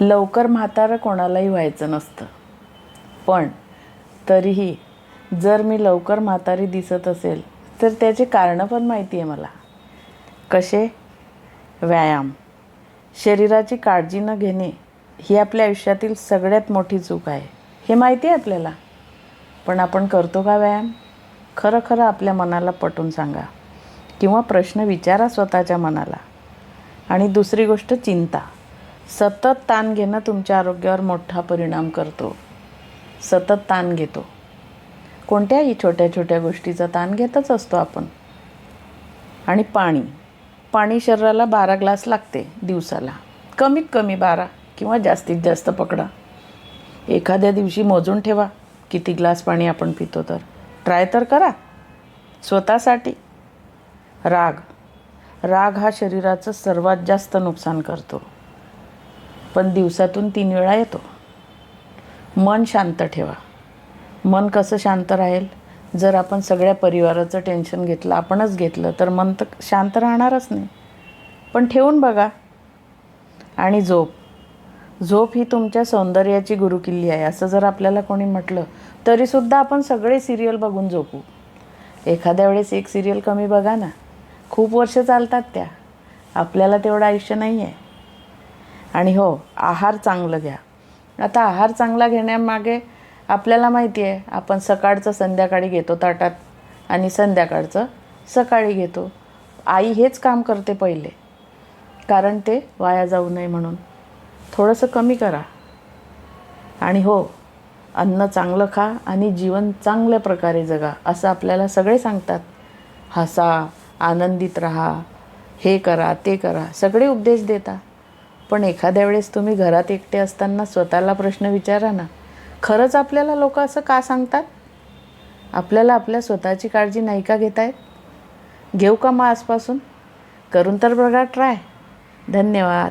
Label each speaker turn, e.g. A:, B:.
A: लवकर म्हातारं कोणालाही व्हायचं नसतं. पण तरीही जर मी लवकर म्हातारी दिसत असेल तर त्याचे कारणं पण माहिती आहे मला. कसे? व्यायाम. शरीराची काळजी न घेणे ही आपल्या आयुष्यातील सगळ्यात मोठी चूक आहे. हे माहिती आहे आपल्याला? पण आपण करतो का व्यायाम? खरं खरं आपल्या मनाला पटून सांगा. किंवा प्रश्न विचारा स्वतःच्या मनाला. आणि दुसरी गोष्ट चिंता. सतत ताण घेणं तुमच्या आरोग्यावर मोठा परिणाम करतो. सतत ताण घेतो. कोणत्याही छोट्या छोट्या गोष्टीचा ताण घेतच असतो आपण. आणि पाणी. पाणी शरीराला बारा ग्लास लागते दिवसाला. कमीत कमी बारा किंवा जास्तीत जास्त पकडा. एखाद्या दिवशी मोजून ठेवा. किती ग्लास पाणी आपण पितो तर. ट्राय तर करा. स्वतःसाठी. राग. राग हा शरीराचं सर्वात जास्त नुकसान करतो. पण दिवसातून तीन वेळा येतो. मन शांत ठेवा. मन कसं शांत राहील? जर आपण सगळ्या परिवाराचं टेन्शन घेतलं आपणच घेतलं तर मन तर शांत राहणारच नाही. पण ठेवून बघा. आणि झोप. झोप ही तुमच्या सौंदर्याची गुरुकिल्ली आहे. असं जर आपल्याला कोणी म्हटलं तरीसुद्धा आपण सगळे सिरियल बघून झोपू. एखाद्या वेळेस एक सिरियल कमी बघा ना. खूप वर्ष चालतात त्या. आपल्याला तेवढं आयुष्य नाही आहे आणि हो आहार चांगलं घ्या. आता आहार चांगला घेण्यामागे आपल्याला माहिती आहे आपण सकाळचं संध्याकाळी घेतो ताटात आणि संध्याकाळचं सकाळी घेतो. आई हेच काम करते पहिले कारण ते वाया जाऊ नये म्हणून. थोडंसं कमी करा. आणि हो अन्न चांगलं खा आणि जीवन चांगल्या प्रकारे जगा असं आपल्याला सगळे सांगतात. हसा आनंदित रहा हे करा ते करा सगळे उपदेश देता. पण एखाद्या वेळेस तुम्ही घरात एकटे असताना स्वतःला प्रश्न विचारा ना. खरंच आपल्याला लोक असं का सांगतात? आपल्याला आपल्या स्वतःची काळजी नाही का घेत आहेत घेऊ का मग आजपासून? करून तर बघा ट्राय. धन्यवाद.